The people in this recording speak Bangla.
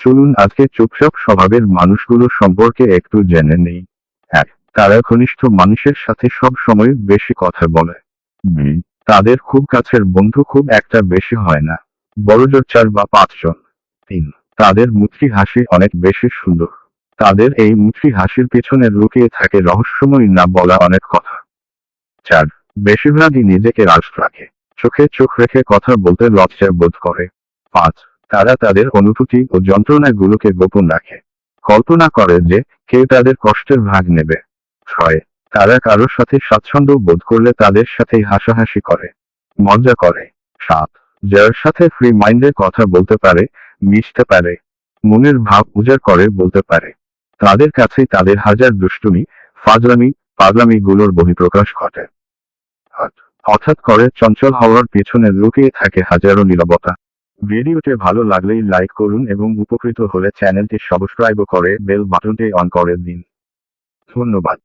চলুন আজকে চুপচাপ স্বভাবের মানুষগুলো সম্পর্কে একটু জেনে নেই। এক তারা ঘনিষ্ঠ মানুষের সাথে সব সময় বেশি কথা বলে। দুই তাদের খুব কাছের বন্ধু খুব একটা বেশি হয় না। বড়জোর চার বা পাঁচজন তিন, তাদের মুচকি হাসি অনেক বেশি সুন্দর। তাদের এই মুচকি হাসির পেছনে লুকিয়ে থাকে রহস্যময় না বলা অনেক কথা। চার, বেশিরভাগই নিজেকে রাজ রাখে। চোখে চোখ রেখে কথা বলতে লজ্জা বোধ করে। পাঁচ তারা তাদের অনুভূতি ও যন্ত্রণাগুলোকে গোপন রাখে। কল্পনা করে যে কেউ তাদের কষ্টের ভাগ নেবে। ছয়, তারা কারোর সাথে স্বাচ্ছন্দ্য বোধ করলে তাদের সাথেই হাসাহাসি করে। মজা করে। সাত, যার সাথে ফ্রি মাইন্ডে কথা বলতে পারে, মিশতে পারে। মনের ভাব উজাড় করে বলতে পারে। তাদের কাছেই তাদের হাজার দুষ্টুমি, ফাজলামি পাগলামি গুলোর বহিঃপ্রকাশ ঘটে। হঠাৎ করে চঞ্চল হওয়ার পেছনে লুকিয়ে থাকে হাজারো নীরবতা। ভিডিওটি ভালো লাগলেই লাইক করুন এবং উপকৃত হলে চ্যানেলটি সাবস্ক্রাইব করে বেল বাটনটি অন করে দিন। ধন্যবাদ।